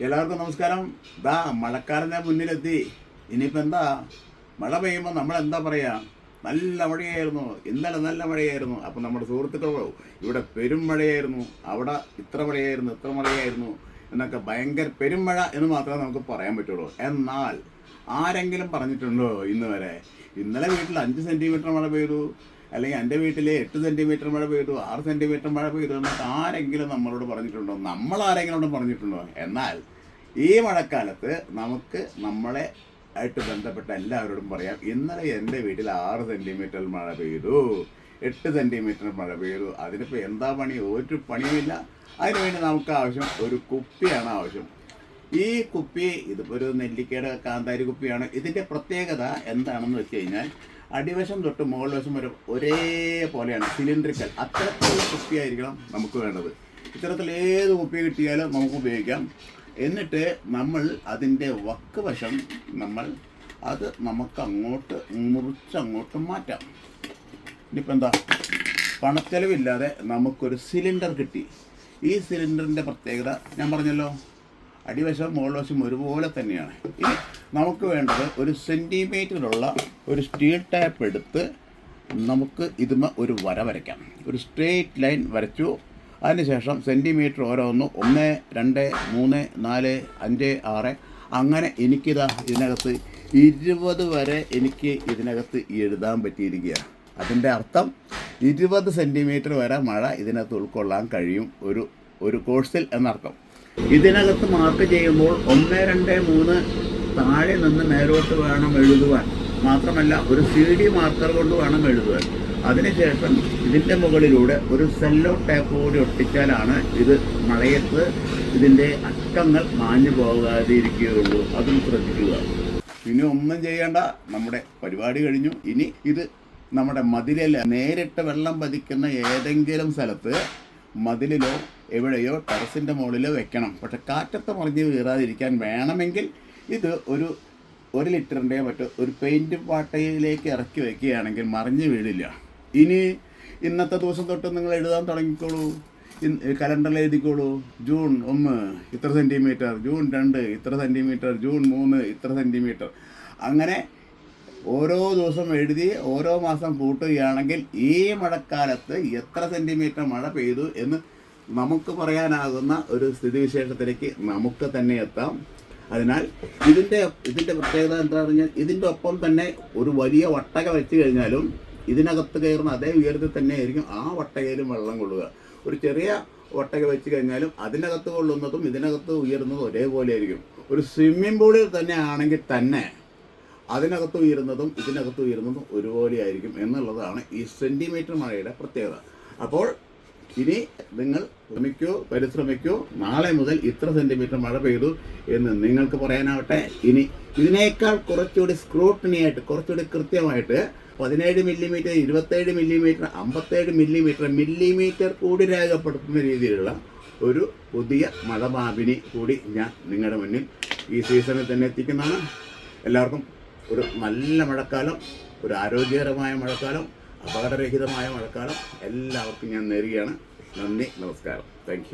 എല്ലാവർക്കും നമസ്കാരം. ദാ മഴക്കാലത്തെ മുന്നിലെത്തി. ഇനിയിപ്പോൾ എന്താ? മഴ പെയ്യുമ്പോൾ നമ്മൾ എന്താ പറയുക നല്ല മഴയായിരുന്നു. ഇന്നലെ നല്ല മഴയായിരുന്നു. അപ്പം നമ്മുടെ സുഹൃത്തുക്കളോ ഇവിടെ പെരും മഴയായിരുന്നു. അവിടെ ഇത്ര മഴയായിരുന്നു ഇത്ര മഴയായിരുന്നു എന്നൊക്കെ ഭയങ്കര പെരുമഴ എന്ന് മാത്രമേ നമുക്ക് പറയാൻ പറ്റുള്ളൂ. എന്നാൽ ആരെങ്കിലും പറഞ്ഞിട്ടുണ്ടോ ഇന്ന് വരെ? ഇന്നലെ വീട്ടിൽ അഞ്ച് സെന്റിമീറ്റർ മഴ പെയ്തു. അല്ലെങ്കിൽ എന്റെ വീട്ടിലെ എട്ട് സെന്റിമീറ്റർ മഴ പെയ്തു ആറ് സെന്റിമീറ്റർ മഴ പെയ്തു എന്നൊക്കെ ആരെങ്കിലും നമ്മളോട് പറഞ്ഞിട്ടുണ്ടോ? നമ്മൾ ആരെങ്കിലും പറഞ്ഞിട്ടുണ്ടോ? എന്നാൽ ഈ മഴക്കാലത്ത് നമുക്ക് നമ്മളെ ആയിട്ട് ബന്ധപ്പെട്ട എല്ലാവരോടും പറയാം ഇന്നലെ എന്റെ വീട്ടിൽ ആറ് സെന്റിമീറ്റർ മഴ പെയ്തു എട്ട് സെന്റിമീറ്റർ മഴ പെയ്തു. അതിനിപ്പോൾ എന്താ പണി? ഒരു പണിയുമില്ല. അതിനുവേണ്ടി നമുക്ക് ആവശ്യം ഒരു കുപ്പിയാണ് ആവശ്യം. ഈ കുപ്പി ഇതിപ്പോൾ ഒരു നെല്ലിക്കയുടെ കാന്താരി കുപ്പിയാണ്. ഇതിന്റെ പ്രത്യേകത എന്താണെന്ന് വെച്ച് കഴിഞ്ഞാൽ അടിവശം തൊട്ട് മുകൾ വശം വരെ ഒരേപോലെയാണ് സിലിണ്ടറിക്കൽ അത്തരത്തിലുള്ള കുപ്പിയായിരിക്കണം നമുക്ക് വേണ്ടത്. ഇത്തരത്തിൽ ഏത് കുപ്പി കിട്ടിയാലും നമുക്ക് ഉപയോഗിക്കാം. എന്നിട്ട് നമ്മൾ അതിന്റെ വക്ക് വശം നമ്മൾ അത് നമുക്ക് അങ്ങോട്ട് മുറിച്ചങ്ങോട്ട് മാറ്റാം. ഇനിയിപ്പോൾ എന്താ? പണച്ചെലവില്ലാതെ നമുക്കൊരു സിലിണ്ടർ കിട്ടി. ഈ സിലിണ്ടറിന്റെ പ്രത്യേകത ഞാൻ പറഞ്ഞല്ലോ. അടിവശം മുകൾവശം ഒരുപോലെ തന്നെയാണ്. ഇനി നമുക്ക് വേണ്ടത് ഒരു സെന്റിമീറ്ററുള്ള ഒരു സ്റ്റീൽ ടാപ്പ് എടുത്ത് നമുക്ക് ഇതുമ ഒരു വര വരയ്ക്കാം. ഒരു സ്ട്രേറ്റ് ലൈൻ വരച്ചു. അതിനുശേഷം സെന്റിമീറ്റർ ഓരോന്ന് ഒന്ന് രണ്ട് മൂന്ന് നാല് അഞ്ച് ആറ്. അങ്ങനെ എനിക്കിതാ ഇതിനകത്ത് ഇരുപത് വരെ എനിക്ക് ഇതിനകത്ത് എഴുതാൻ പറ്റിയിരിക്കുകയാണ്. അതിന്റെ അർത്ഥം ഇരുപത് സെന്റിമീറ്റർ വരെ മഴ ഇതിനകത്ത് ഉൾക്കൊള്ളാൻ കഴിയും. ഒരു ഒരു കോഴ്സിൽ എന്നർത്ഥം. ഇതിനകത്ത് മാർക്ക് ചെയ്യുമ്പോൾ ഒന്ന് രണ്ട് മൂന്ന് താഴെ നിന്ന് മേലോട്ട് വേണം എഴുതുവാൻ. മാത്രമല്ല ഒരു സി ഡി മാർക്കർ കൊണ്ട് വേണം എഴുതുവാൻ. അതിനുശേഷം ഇതിന്റെ മുകളിലൂടെ ഒരു സെല്ലോ ടേപ്പ് കൂടി ഒട്ടിച്ചാലാണ് ഇത് മഴയത്ത് ഇതിന്റെ അറ്റങ്ങൾ മാഞ്ഞു പോകാതിരിക്കുകയുള്ളൂ. അതും ശ്രദ്ധിക്കുക. ഇനി ഒന്നും ചെയ്യേണ്ട. നമ്മുടെ പരിപാടി കഴിഞ്ഞു. ഇനി ഇത് നമ്മുടെ മതിലിൽ നേരിട്ട് വെള്ളം പതിക്കുന്ന ഏതെങ്കിലും സ്ഥലത്ത് മതിലിലോ എവിടെയോ ടെറസിന്റെ മുകളിലോ വെക്കണം. പക്ഷെ കാറ്റത്ത് മറിഞ്ഞ് വീറാതിരിക്കാൻ വേണമെങ്കിൽ ഇത് ഒരു ഒരു ലിറ്ററിന്റെ മറ്റോ ഒരു പെയിന്റ് പാട്ടയിലേക്ക് ഇറക്കി വയ്ക്കുകയാണെങ്കിൽ മറിഞ്ഞ് വീഴില്ല. ഇനി ഇന്നത്തെ ദിവസം തൊട്ട് നിങ്ങൾ എഴുതാൻ തുടങ്ങിക്കോളൂ. കലണ്ടറിൽ എഴുതിക്കോളൂ. ജൂൺ ഒന്ന് ഇത്ര സെന്റിമീറ്റർ ജൂൺ രണ്ട് ഇത്ര സെന്റിമീറ്റർ ജൂൺ മൂന്ന് ഇത്ര സെന്റിമീറ്റർ അങ്ങനെ ഓരോ ദിവസം എഴുതി ഓരോ മാസം കൂട്ടുകയാണെങ്കിൽ ഈ മഴക്കാലത്ത് എത്ര സെന്റിമീറ്റർ മഴ പെയ്തു എന്ന് നമുക്ക് പറയാനാകുന്ന ഒരു സ്ഥിതിവിശേഷത്തിലേക്ക് നമുക്ക് തന്നെ എത്താം. അതിനാൽ ഇതിന്റെ ഇതിന്റെ പ്രത്യേകത എന്താ പറഞ്ഞാൽ ഇതിന്റെ ഒപ്പം തന്നെ ഒരു വലിയ വട്ടക വെച്ച് കഴിഞ്ഞാലും ഇതിനകത്ത് കയറുന്ന അതേ ഉയരത്തിൽ തന്നെ ആയിരിക്കും ആ വട്ടകയിലും വെള്ളം കൊള്ളുക. ഒരു ചെറിയ വട്ടക വെച്ച് കഴിഞ്ഞാലും അതിനകത്ത് കൊള്ളുന്നതും ഇതിനകത്ത് ഉയരുന്നതും ഒരേപോലെ ആയിരിക്കും ഒരു സ്വിമ്മിംഗ് പൂളിൽ തന്നെ ആണെങ്കിൽ തന്നെ അതിനകത്ത് ഉയരുന്നതും ഇതിനകത്ത് ഉയരുന്നതും ഒരുപോലെ ആയിരിക്കും എന്നുള്ളതാണ് ഈ സെന്റിമീറ്റർ മഴയുടെ പ്രത്യേകത. അപ്പോൾ ഇനി നിങ്ങൾ ശ്രമിക്കൂ പരിശ്രമിക്കോ. നാളെ മുതൽ ഇത്ര സെന്റിമീറ്റർ മഴ പെയ്തു എന്ന് നിങ്ങൾക്ക് പറയാനാവട്ടെ. ഇനി ഇതിനേക്കാൾ കുറച്ചുകൂടി സ്ക്രൂട്ടിനിയായിട്ട് കുറച്ചുകൂടി കൃത്യമായിട്ട് പതിനേഴ് മില്ലിമീറ്റർ ഇരുപത്തേഴ് മില്ലിമീറ്റർ അമ്പത്തേഴ് മില്ലിമീറ്റർ മില്ലിമീറ്റർ കൂടി രേഖപ്പെടുത്തുന്ന രീതിയിലുള്ള ഒരു പുതിയ മഴമാപിനി കൂടി ഞാൻ നിങ്ങളുടെ മുന്നിൽ ഈ സീസണിൽ തന്നെ എത്തിക്കുന്നതാണ്. എല്ലാവർക്കും ഒരു നല്ല മഴക്കാലം ഒരു ആരോഗ്യകരമായ മഴക്കാലം അപകടരഹിതമായ മഴക്കാലം എല്ലാവർക്കും ഞാൻ നേരുകയാണ്. നന്ദി നമസ്കാരം. താങ്ക്